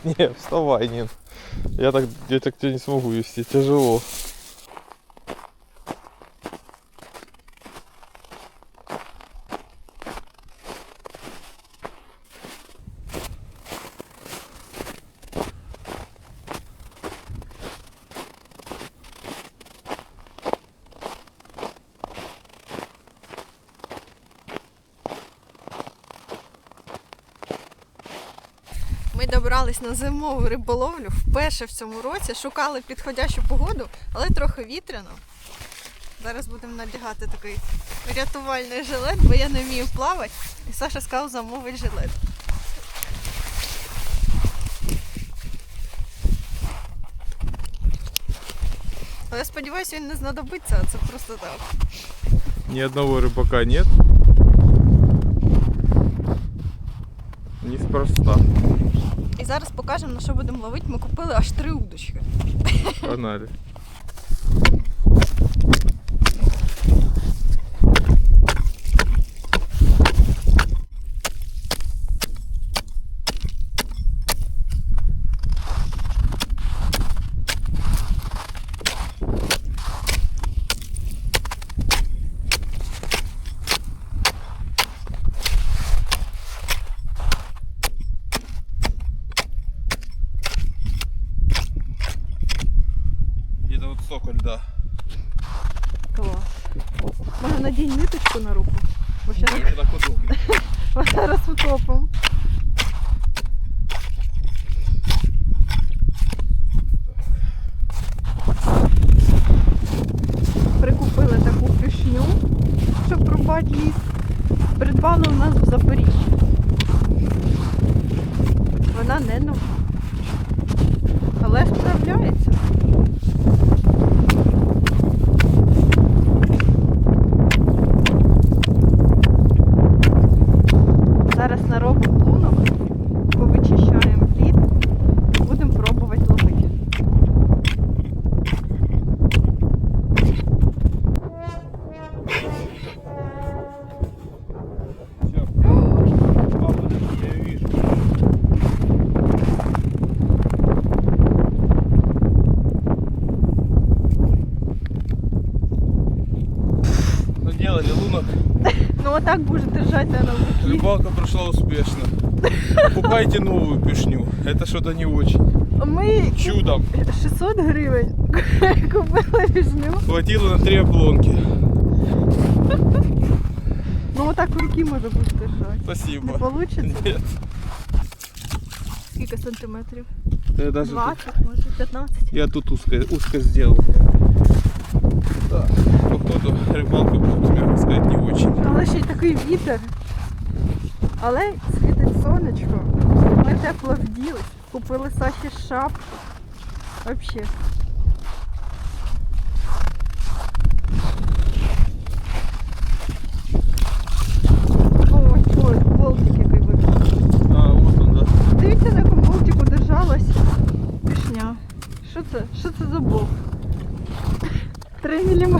Не, вставай, Нин. Я так, я так тебя не смогу вести, тяжело. Ми добрались на зимову риболовлю вперше в цьому році. Шукали підходящу погоду, але трохи вітряно. Зараз будемо надягати такий рятувальний жилет, бо я не вмію плавати. І Саша сказав замовить жилет. Але я сподіваюся, він не знадобиться, а це просто так. Ни одного рыбака нет. Неспроста. І зараз покажемо, на що будемо ловити. Ми купили аж три удочки. Погнали. Столько льда. Клас. Може надінь ниточку на руку? Бо зараз утопимо. Ну отак будеш держати на руки. Рыбалка прошла успешно. Покупайте новую пешню. Это что-то не очень. Ми Чудом. 600 гривень купили віжню. Хватило на три обломки. Ну отак в руки може бути держати. Не Спасибо. получиться? Нет. Скільки сантиметрів? Я даже 20, може 15. Я тут узко, узко сделал. Да. Походу рибалка буде, мягко сказать, не очень. Але ще й такий вітер. Але світить сонечко. Ми тепло вділись. Купили Саші шапку. Вообще.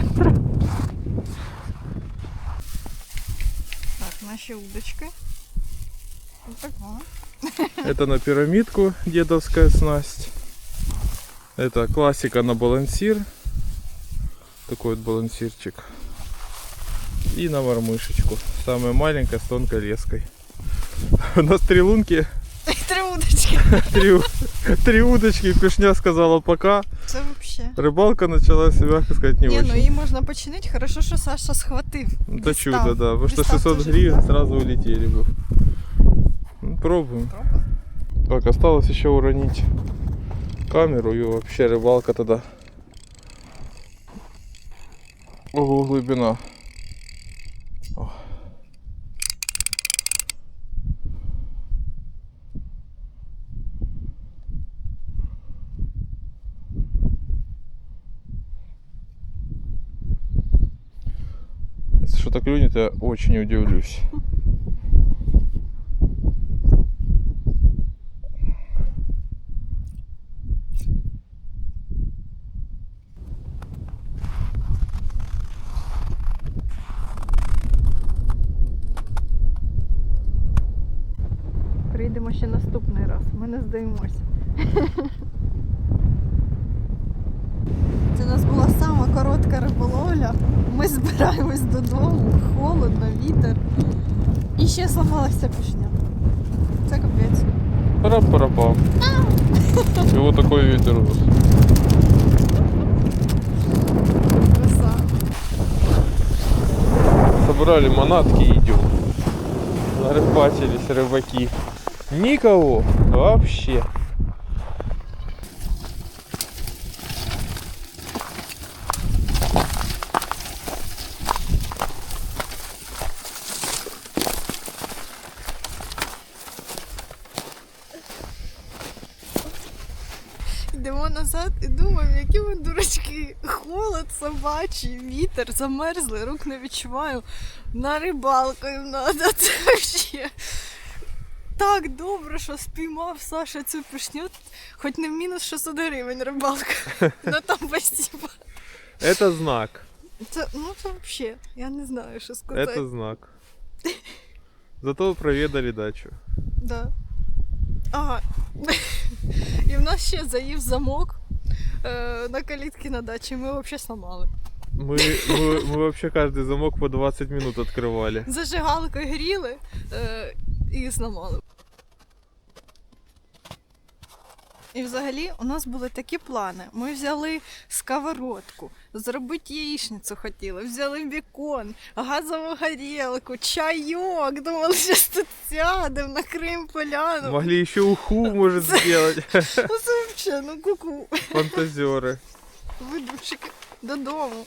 3 міліметри. Так, наші удочки. Отако. Это на пирамидку дедовская снасть. Это классика на балансир. Такой вот балансирчик. И на мормышечку. Самая маленькая с тонкой леской. У нас три лунки, Три удочки. три, у- три удочки. Пешня сказала пока. Це взагалі. Рыбалка началась, мягко сказать, не Ні, ну очень. її можна починити. Хорошо, що Саша схватив. Это Дістав. чудо, да. Потому что Дістав 600 теж гривен дістав. сразу улетели бы. Ну, Пробуем. Пробуй. Так, осталось еще уронить камеру и вообще рыбалка тогда. Ого, глубина. Что-то клюнет, я очень удивлюсь. Прийдемо ще наступний раз. Ми не здаємося. Це у нас була сама коротка риболовля. Ми збираємось додому, холодно, вітер. І ще зламалася пішня. Це капець. Пара-парапам. И вот такой ветер у нас. Краса. Собрали манатки и идем. Нарыбачились рыбаки. Никого вообще. назад і думаємо, які ми дурачки. Холод, собачий, вітер, замерзли, рук не відчуваю. На рибалку їм треба. Це взагалі. Так добре, що спіймав Саша цю пішню, хоч не в мінус 600 гривень рибалка. Ну там спасибо. Это знак. Це, ну це взагалі, я не знаю, що сказати. Это знак. Зато проведали дачу. Да. Ага. І в нас ще заїв замок е, на калітки на дачі. Ми взагалі сломали. Мы, мы, мы вообще каждый замок по 20 минут открывали. Зажигалкою гріли е, і зламали. І взагалі у нас були такі плани. Ми взяли сковородку, зробити яєчницю хотіли, взяли бікон, газову горілку, чайок. Думали, що тут сядемо, накриємо поляну. Могли еще уху, может, сделать. Ну взагалі, ну ку-ку. Фантазеры. Видумчики додому.